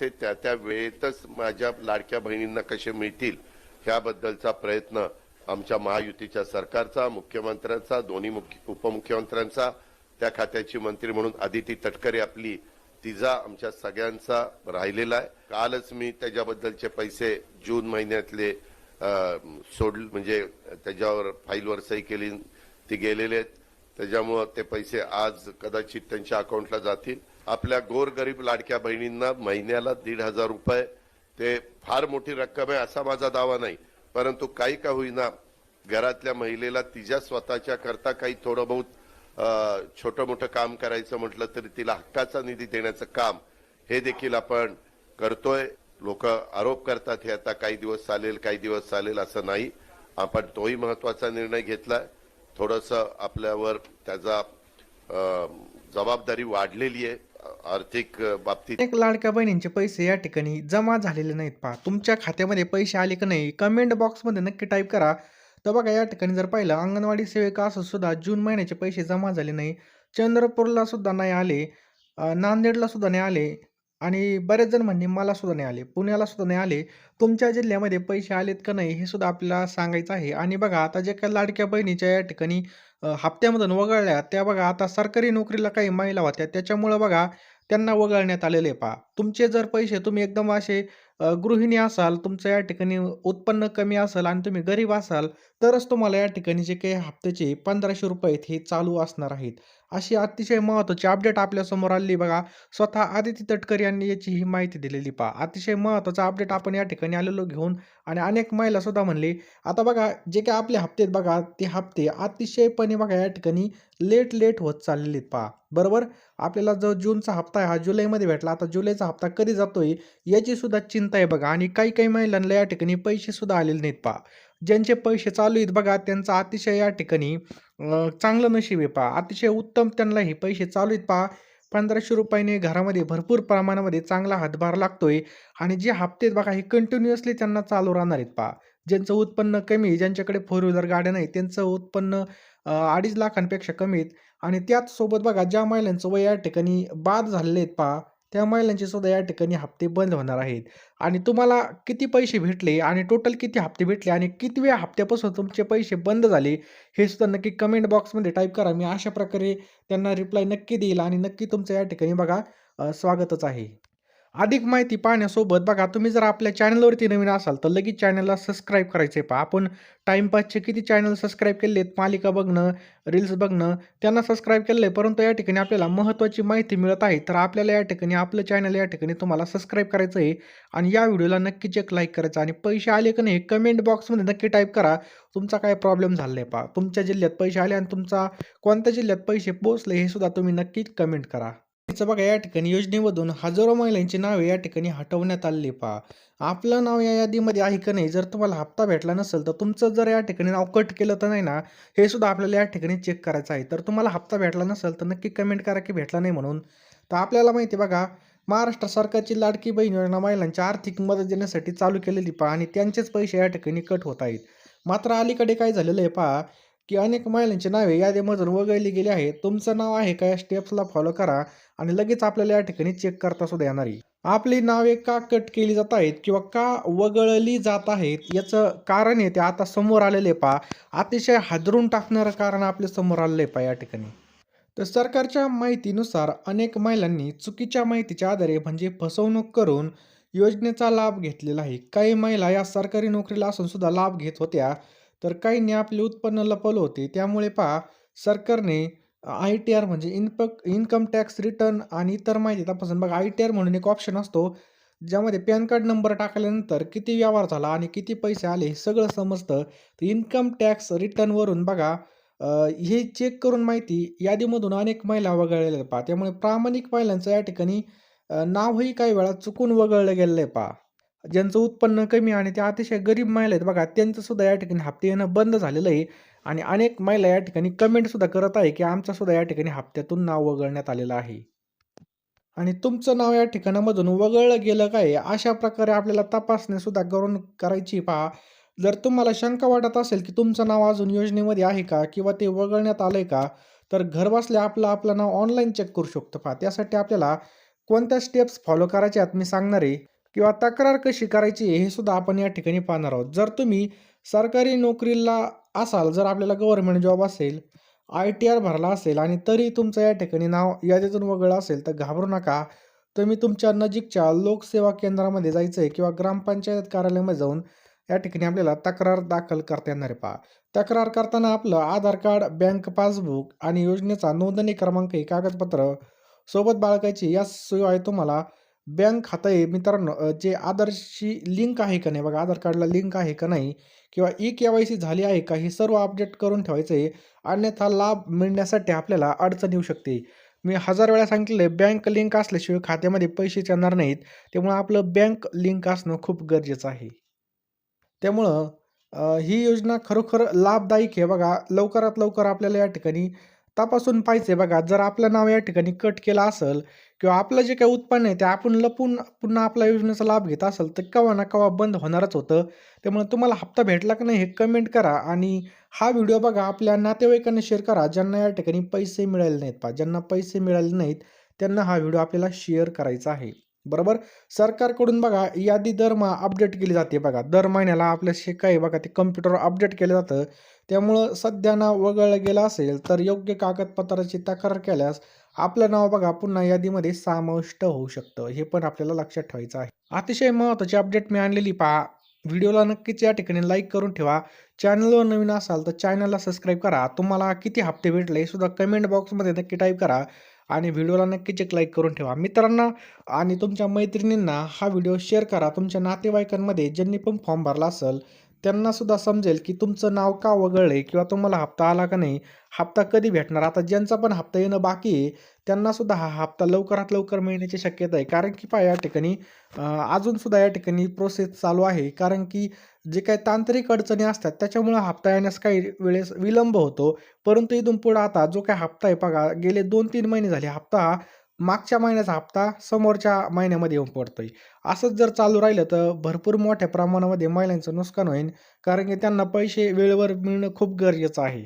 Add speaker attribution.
Speaker 1: ते त्या त्या वेळेतच माझ्या लाडक्या बहिणींना कसे मिळतील ह्याबद्दलचा प्रयत्न आमच्या महायुतीच्या सरकारचा मुख्यमंत्र्यांचा दोन्ही मुख्य उपमुख्यमंत्र्यांचा त्या खात्याची मंत्री म्हणून आदिती तटकरे आपली तिजा आमच्या सगळ्यांचा राहिलेला आहे. कालच मी त्याच्याबद्दलचे पैसे जून महिन्यातले सोड म्हणजे त्याच्यावर फाईलवर सही केली ती गेलेले आहेत. त्याच्यामुळं ते पैसे आज कदाचित त्यांच्या अकाउंटला जातील. आपल्या गोरगरीब लाडक्या बहिणींना महिन्याला दीड हजार रुपये. ते फार मोठी रक्कम आहे असा माझा दावा नाही. परंतु काही का होईना घरातल्या महिलेला तिच्या स्वतःच्या करता काही थोडं बहुत छोटं मोठं काम करायचं म्हटलं तरी तिला हक्काचा निधी देण्याचं काम हे देखील आपण करतोय. लोक आरोप करतात हे आता काही दिवस चालेल काही दिवस चालेल असं नाही. आपण तोही महत्त्वाचा निर्णय घेतलाय थोडस आपल्यावर त्याचा जबाबदारी वाढलेली आहे. आर्थिक बाबतीत
Speaker 2: अनेक लाडक्या बहिणींचे पैसे या ठिकाणी जमा झालेले नाहीत पहा. तुमच्या खात्यामध्ये पैसे आले का नाही कमेंट बॉक्समध्ये नक्की टाईप करा. तर बघा या ठिकाणी जर पाहिलं अंगणवाडी सेविका असं सुद्धा जून महिन्याचे पैसे जमा झाले नाही. चंद्रपूरला सुद्धा नाही आले नांदेडला सुद्धा नाही आले. आणि बरेच जण म्हणणे मला सुद्धा नाही आले. पुण्याला सुद्धा नाही आले. तुमच्या जिल्ह्यामध्ये पैसे आलेत का नाही हे सुद्धा आपल्याला सांगायचं आहे. आणि बघा आता जे काही लाडक्या बहिणीच्या या ठिकाणी हप्त्यामधून वगळल्या त्या बघा आता सरकारी नोकरीला काही महिला होत्या. त्याच्यामुळं बघा त्यांना वगळण्यात आलेले पहा. तुमचे जर पैसे तुम्ही एकदम असे गृहिणी असाल तुमचं या ठिकाणी उत्पन्न कमी असेल आणि तुम्ही गरीब असाल तरच तुम्हाला या ठिकाणी जे काही हप्त्याचे पंधराशे रुपये आहेत हे चालू असणार आहेत. अशी अतिशय महत्त्वाची अपडेट आपल्यासमोर आली बघा. स्वतः आदिती तटकर यांनी याची ही माहिती दिलेली पहा. अतिशय महत्त्वाचा अपडेट आपण या ठिकाणी आलेलो घेऊन आणि अनेक महिला सुद्धा म्हणले आता बघा जे काही आपले हप्ते आहेत बघा ते हप्ते अतिशयपणे बघा या ठिकाणी लेट लेट होत चाललेले आहेत पहा. बरोबर? आपल्याला जो जूनचा हप्ता आहे हा जुलैमध्ये भेटला. आता जुलैचा हप्ता कधी जातोय याची सुद्धा चिंता आहे बघा. आणि काही काही महिलांना या ठिकाणी पैसे सुद्धा आलेले नाहीत पहा. ज्यांचे पैसे चालू आहेत बघा त्यांचा अतिशय या ठिकाणी चांगलं नशीब आहे पहा. अतिशय उत्तम त्यांना हे पैसे चालू आहेत पहा. पंधराशे रुपयाने घरामध्ये भरपूर प्रमाणामध्ये चांगला हातभार लागतोय. आणि जे हप्ते आहेत बघा हे कंटिन्युअसली त्यांना चालू राहणार आहेत पहा. ज्यांचं उत्पन्न कमी ज्यांच्याकडे फोर व्हीलर गाड्या नाही त्यांचं उत्पन्न अडीच लाखांपेक्षा कमी आहेत. आणि त्याचसोबत बघा ज्या महिलांचं वय या ठिकाणी बाद झालेले आहेत पहा त्या महिलांचे सुद्धा या ठिकाणी हप्ते बंद होणार आहेत. आणि तुम्हाला किती पैसे भेटले आणि टोटल किती हप्ते भेटले आणि किती वेळा हप्त्यापासून तुमचे पैसे बंद झाले हे सुद्धा नक्की कमेंट बॉक्समध्ये टाईप करा. मी अशा प्रकारे त्यांना रिप्लाय नक्की देईल आणि नक्की तुमचं या ठिकाणी बघा स्वागतच आहे. अधिक माहिती पाहण्यासोबत बघा तुम्ही जर आपल्या चॅनलवरती नवीन असाल तर लगेच चॅनलला सबस्क्राईब करायचे पहा. आपण टाईमपासचे किती चॅनल सबस्क्राईब केले आहेत मालिका बघणं रील्स बघणं त्यांना सबस्क्राईब केलं आहे परंतु या ठिकाणी आपल्याला महत्त्वाची माहिती मिळत आहे तर आपल्याला या ठिकाणी आपलं चॅनल या ठिकाणी तुम्हाला सबस्क्राईब करायचं आहे आणि या व्हिडिओला नक्कीच एक लाईक करायचं आणि पैसे आले का नाही कमेंट बॉक्समध्ये नक्की टाईप करा. तुमचा काय प्रॉब्लेम झाला आहे पहा. तुमच्या जिल्ह्यात पैसे आले आणि तुमचा कोणत्या जिल्ह्यात पैसे पोहोचले हे सुद्धा तुम्ही नक्कीच कमेंट करा. त्याचं बघा या ठिकाणी योजनेमधून हजारो महिलांची नावे या ठिकाणी हटवण्यात आलेली पहा आपलं नाव या यादीमध्ये आहे का नाही? जर तुम्हाला हप्ता भेटला नसेल तर तुमचं जर या ठिकाणी नाव कट केलं तर नाही ना हे सुद्धा आपल्याला या ठिकाणी चेक करायचं आहे. तर तुम्हाला हप्ता भेटला नसेल तर नक्की कमेंट करा की भेटला नाही म्हणून. तर आपल्याला माहिती आहे बघा महाराष्ट्र सरकारची लाडकी बहीण योजना महिलांची आर्थिक मदत देण्यासाठी चालू केलेली पहा आणि त्यांचेच पैसे या ठिकाणी कट होत आहेत. मात्र अलीकडे काय झालेलं आहे पहा की अनेक महिलांची नावे यादीमधून वगळली गेली आहे तुमचं नाव आहे का या स्टेप्सला फॉलो करा आणि लगेच आपल्याला या ठिकाणी चेक करता सुद्धा येणार आहे. आपली नावे का कट केली जात आहेत किंवा का वगळली जात आहेत याचं कारण आहे ते आता समोर आलेले पा अतिशय हादरून टाकणारं कारण आपले समोर आलेले पा या ठिकाणी. तर सरकारच्या माहितीनुसार अनेक महिलांनी चुकीच्या माहितीच्या आधारे म्हणजे फसवणूक करून योजनेचा लाभ घेतलेला आहे. काही महिला या सरकारी नोकरीला असून सुद्धा लाभ घेत होत्या. तर काहींनी आपले उत्पन्न लपवलं होते. त्यामुळे पहा सरकारने आय टी आर म्हणजे इनपक इन्कम टॅक्स रिटर्न आणि इतर माहिती तपासून बघा आय टी आर म्हणून एक ऑप्शन असतो ज्यामध्ये पॅन कार्ड नंबर टाकल्यानंतर किती व्यवहार झाला आणि किती पैसे आले हे सगळं समजतं. तर इन्कम टॅक्स रिटर्नवरून बघा हे चेक करून माहिती यादीमधून अनेक महिला वगळलेल्या आहेत पहा. त्यामुळे प्रामाणिक महिलांचं या ठिकाणी नावही काही वेळा चुकून वगळलं गेलेलं आहे पहा. ज्यांचं उत्पन्न कमी आणि त्या अतिशय गरीब महिला आहेत. बघा त्यांचं सुद्धा या ठिकाणी हप्ते येणं बंद झालेलं आहे. आणि अनेक महिला या ठिकाणी कमेंट सुद्धा करत आहे की आमचं सुद्धा या ठिकाणी हप्त्यातून नाव वगळण्यात आलेलं आहे. आणि तुमचं नाव या ठिकाणामधून वगळलं गेलं काय? अशा प्रकारे आपल्याला तपासणी सुद्धा करून करायची पहा. जर तुम्हाला शंका वाटत असेल की तुमचं नाव अजून योजनेमध्ये आहे का किंवा ते वगळण्यात आलंय का तर घरबसल्या आपलं आपलं नाव ऑनलाईन चेक करू शकतो पहा. त्यासाठी आपल्याला कोणत्या स्टेप्स फॉलो करायच्या आहेत मी सांगणार आहे. किंवा तक्रार कशी करायची हे सुद्धा आपण या ठिकाणी पाहणार आहोत. जर तुम्ही सरकारी नोकरीला असाल जर आपल्याला गव्हर्नमेंट जॉब असेल आय टी आर भरला असेल आणि तरी तुमचं या ठिकाणी नाव यादीतून वगळलं असेल तर घाबरू नका. तुम्ही तुमच्या नजीकच्या लोकसेवा केंद्रामध्ये जायचं आहे किंवा ग्रामपंचायत कार्यालयामध्ये जाऊन या ठिकाणी आपल्याला तक्रार दाखल करता येणार आहे पहा. तक्रार करताना आपलं आधार कार्ड बँक पासबुक आणि योजनेचा नोंदणी क्रमांक हे कागदपत्र सोबत बाळगायची याशिवाय तुम्हाला. बँक खातं आहे मित्रांनो जे आधारशी लिंक आहे का नाही बघा आधार कार्डला लिंक आहे का नाही किंवा ई के वाय सी झाली आहे का हे सर्व अपडेट करून ठेवायचं आहे अन्यथा लाभ मिळण्यासाठी आपल्याला अडचण येऊ शकते. मी हजार वेळा सांगितलं आहे बँक लिंक असल्याशिवाय खात्यामध्ये पैसे येणार नाहीत त्यामुळं आपलं बँक लिंक असणं खूप गरजेचं आहे. त्यामुळं ही योजना खरोखर लाभदायक आहे बघा लवकरात लवकर आपल्याला या ठिकाणी तपासून पाहिजे बघा. जर आपलं नाव या ठिकाणी कट केलं असेल किंवा आपलं जे काही उत्पन्न आहे ते आपण लपून पुन्हा आपल्या योजनेचा लाभ घेत असेल तर केव्हा ना केव्हा बंद होणारच होतं. त्यामुळे तुम्हाला हप्ता भेटला की नाही हे कमेंट करा आणि हा व्हिडिओ बघा. आपल्या नातेवाईकांना शेअर करा. ज्यांना या ठिकाणी पैसे मिळाले नाहीत पा ज्यांना पैसे मिळाले नाहीत त्यांना हा व्हिडिओ आपल्याला शेअर करायचा आहे. बरोबर? सरकारकडून बघा यादी दरमहा अपडेट केली जाते बघा. दर महिन्याला आपल्या काही बघा ते कम्प्युटरवर अपडेट केलं जातं. त्यामुळं सध्या नाव वगळलं गेलं असेल तर योग्य कागदपत्राची तक्रार केल्यास आपलं नाव बघा पुन्हा यादीमध्ये समाविष्ट होऊ शकतं. हे पण आपल्याला लक्षात ठेवायचं आहे. अतिशय महत्त्वाची अपडेट मी आणलेली पहा. व्हिडिओला नक्कीच या ठिकाणी लाईक करून ठेवा. चॅनलवर नवीन असाल तर चॅनलला सबस्क्राईब करा. तुम्हाला किती हप्ते भेटले सुद्धा कमेंट बॉक्समध्ये नक्की टाईप करा. आणि व्हिडिओला नक्कीच एक लाईक करून ठेवा. मित्रांना आणि तुमच्या मैत्रिणींना हा व्हिडिओ शेअर करा. तुमच्या नातेवाईकांमध्ये ज्यांनी पण फॉर्म भरला असेल त्यांना सुद्धा समजेल की तुमचं नाव का वगळलं आहे किंवा तुम्हाला हप्ता आला का नाही हप्ता कधी भेटणार? आता ज्यांचा पण हप्ता येणं बाकी आहे त्यांना सुद्धा हा हप्ता लवकरात लवकर मिळण्याची शक्यता आहे. कारण की पहा या ठिकाणी अजूनसुद्धा अजून सुद्धा या ठिकाणी प्रोसेस चालू आहे. कारण की जे काही तांत्रिक अडचणी असतात त्याच्यामुळं हप्ता येण्यास काही वेळेस विलंब होतो. परंतु इथून पुढं आता जो काही हप्ता आहे बघा गेले दोन तीन महिने झाले. हप्ता हा मागच्या महिन्याचा हप्ता समोरच्या महिन्यामध्ये येऊन पडतोय. असंच जर चालू राहिलं तर भरपूर मोठ्या प्रमाणामध्ये महिलांचं नुकसान होईल कारण की त्यांना पैसे वेळेवर मिळणं खूप गरजेचं आहे.